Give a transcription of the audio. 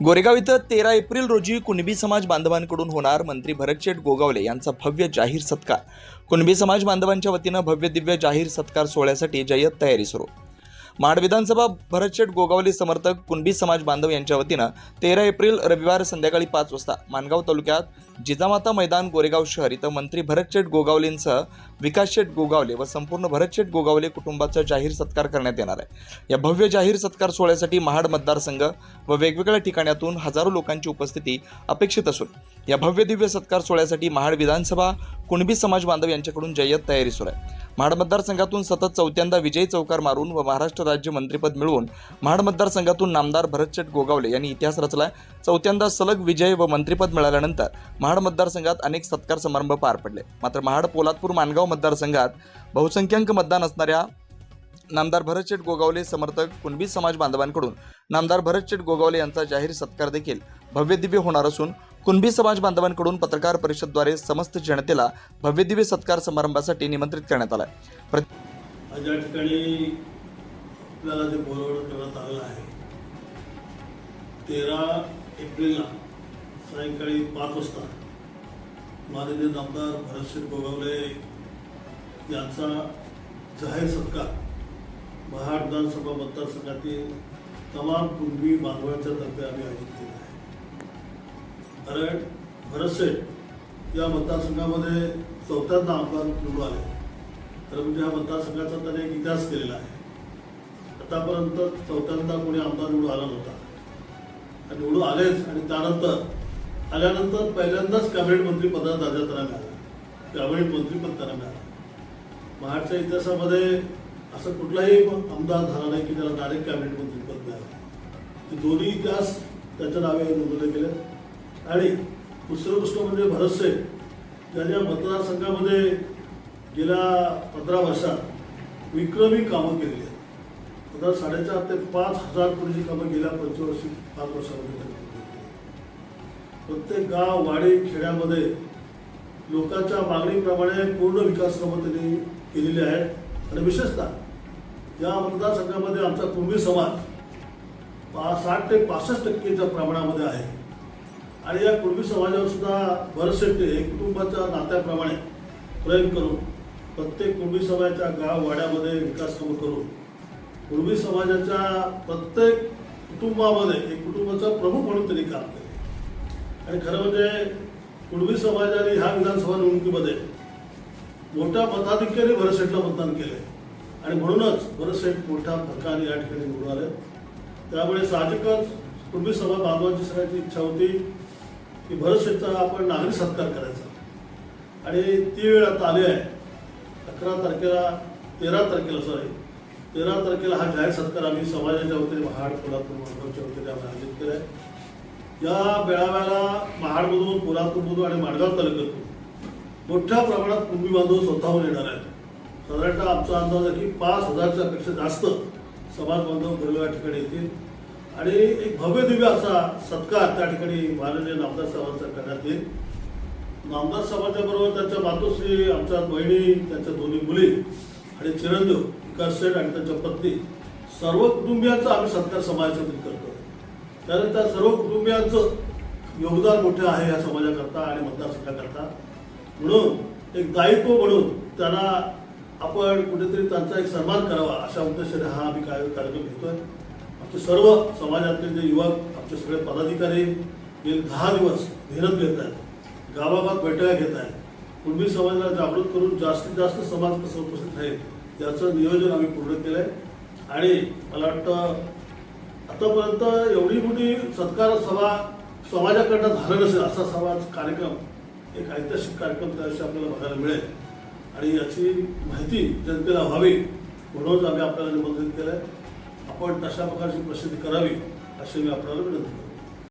गोरेगाव इथं तेरा एप्रिल रोजी कुणबी समाज बांधवांकडून होणार मंत्री भरतशेठ गोगावले यांचा भव्य जाहीर सत्कार. कुणबी समाज बांधवांच्या वतीनं भव्य दिव्य जाहीर सत्कार सोहळ्यासाठी जय्यत तयारी सुरू. महाड विधानसभा भरतशेठ गोगावले समर्थक कुणबी समाज बांधव यांच्या वतीनं तेरा एप्रिल रविवार संध्याकाळी पाच वाजता मानगाव तालुक्यात जिजामाता मैदान गोरेगाव शहर. इथं मंत्री भरतशेठ गोगावलेंसह विकासशेठ गोगावले व संपूर्ण भरतशेठ गोगावले कुटुंबाचा जाहीर सत्कार करण्यात येणार आहे. या भव्य जाहीर सत्कार सोहळ्यासाठी महाड मतदारसंघ व वेगवेगळ्या ठिकाणातून हजारो लोकांची उपस्थिती अपेक्षित असून या भव्य दिव्य सत्कार सोहळ्यासाठी महाड विधानसभा कुणबी समाज बांधव यांच्याकडून जय्यत तयारी सुरू आहे. महाड मतदारसंघातून सतत चौथ्यांदा विजयी चौकार मारून व महाराष्ट्र राज्य मंत्रिपद मिळवून महाड मतदारसंघातून नामदार भरतशेठ गोगावले यांनी इतिहास रचला चौथ्यांदा सलग विजय व मंत्रिपद मिळाल्यानंतर महाड मतदारसंघात अनेक सत्कार समारंभ पार पडले. मात्र महाड पोलादपूर मानगाव मतदारसंघात बहुसंख्याक मतदान असणाऱ्या नामदार भरतशेठ गोगावले समर्थक कुणबी समाज बांधवांकडून नामदार भरतशेठ गोगावले यांचा जाहीर सत्कार देखील भव्यदिव्य होणार असून कुणबी समाज बांधवांकडून पत्रकार परिषदद्वारे समस्त जनतेला भव्यदिव्य सत्कार समारंभासाठी निमंत्रित करण्यात आलं आहे ठिकाणी आपल्याला जे बोलवणं करण्यात आलेलं आहे तेरा एप्रिलला सायंकाळी पाच वाजता माननीय आमदार भरतशेठ गोगावले यांचा जाहीर सत्कार महाड विधानसभा मतदारसंघातील तमाम कुणबी बांधवांच्या तर्फे आम्ही आयोजित केला आहे. कारण भरतशेठ या मतदारसंघामध्ये चौथ्यांदा आमदार निवडून आले. तर म्हणजे हा मतदारसंघाचा त्याने एक इतिहास केलेला आहे. आतापर्यंत चौथ्यांदा कोणी आमदार निवडून आला नव्हता. आणि निवडून आलेच आणि त्यानंतर आल्यानंतर पहिल्यांदाच कॅबिनेट मंत्री पदाचा दर्जा त्यांना कॅबिनेट मंत्रीपद त्यांना मिळालं महाडच्या इतिहासामध्ये असं कुठलाही आमदार झाला नाही की त्याला डायरेक्ट कॅबिनेट मंत्रीपद मिळालं. ते दोन्ही इतिहास त्याच्या नावे नोंदवले गेले. आणि दुसरं गोष्ट म्हणजे भरतसे ज्या ज्या मतदारसंघामध्ये गेल्या पंधरा वर्षात विक्रमी कामं केलेली आहेत. आता साडेचार ते पाच हजार कोटीची कामं गेल्या पंचवर्षी पाच वर्षामध्ये त्यांनी केली. प्रत्येक गाव वाडी खेड्यामध्ये लोकांच्या मागणीप्रमाणे पूर्ण विकास कामं त्यांनी केलेली आहेत. आणि विशेषतः या मतदारसंघामध्ये आमचा कुणबी समाज पा साठ ते पासष्ट टक्केच्या प्रमाणामध्ये आहे. आणि या कुणबी समाजावर सुद्धा ते कुटुंबाच्या नात्याप्रमाणे प्रेम करून प्रत्येक कुणबी समाजाच्या गाव वाड्यामध्ये विकास कामं करून कुणबी समाजाच्या प्रत्येक कुटुंबामध्ये एक कुटुंबाचा प्रमुख म्हणून त्यांनी काम केलं. आणि खरं म्हणजे कुणबी समाजाने ह्या विधानसभा निवडणुकीमध्ये मोठ्या मताधिक्याने भरतशेठला मतदान केले आणि म्हणूनच भरतशेठ मोठ्या फरकाने या ठिकाणी निवडून आले. त्यामुळे साहजिकच कुणबी सभा बांधवांची सगळ्यांची इच्छा होती की भरतशेठचा आपण नागरी सत्कार करायचा. आणि ती वेळ आता आली आहे. अकरा तारखेला तेरा तारखेला सॉरी तेरा तारखेला हा जाहीर सत्कार आम्ही समाजाच्या वतीने महाड कोल्हापूर माणगावच्या वतीने आम्ही आयोजित केला आहे या मेळाव्याला महाडमधून कोल्हापूरमधून आणि माडगाव तालुक्यातून मोठ्या प्रमाणात कुंभी बांधव स्वतःहून येणार आहेत. साधारणतः आमचा अंदाज आहे की पाच हजारच्या पेक्षा जास्त समाज बांधव गोरेगाव या ठिकाणी येतील. आणि एक भव्य दिव्य असा सत्कार त्या ठिकाणी माननीय नामदार साहेबांचा करण्यात येईल. नामदार साहेबांच्या बरोबर त्यांच्या मातोश्री आमच्या बहिणी त्यांच्या दोन्ही मुली आणि चिरंजीव विकास शेठ आणि त्यांच्या पत्नी सर्व कुटुंबियांचा आम्ही सत्कार समाजातील करतो. कारण त्या सर्व कुटुंबियांचं योगदान मोठं आहे या समाजाकरता आणि मतदारसंघाकरता. म्हणून एक दायित्व म्हणून त्यांना आपण कुठेतरी त्यांचा एक सन्मान करावा अशा उद्देशाने हा आम्ही काय कार्यक्रम घेतोय. आमचे सर्व समाजातले जे युवक आमचे सगळे पदाधिकारी गेले दहा दिवस धीरत घेत आहेत गावागावात बैठका घेत आहेत. कुणबी समाजाला जागृत करून जास्तीत जास्त समाज कसं उपस्थित राहील याचं नियोजन आम्ही पूर्ण केलं आहे आणि मला वाटतं आतापर्यंत एवढी सत्कार सभा समाजाकडनं झालं नसेल असा समाज कार्यक्रम एक ऐतिहासिक कार्यक्रम त्या आपल्याला बघायला मिळेल. आणि याची माहिती जनतेला व्हावी म्हणूनच आम्ही आपल्याला निमंत्रित केलं आहे आपण तशा प्रकारची प्रसिद्धी करावी अशी मी आपल्याला विनंती करतो.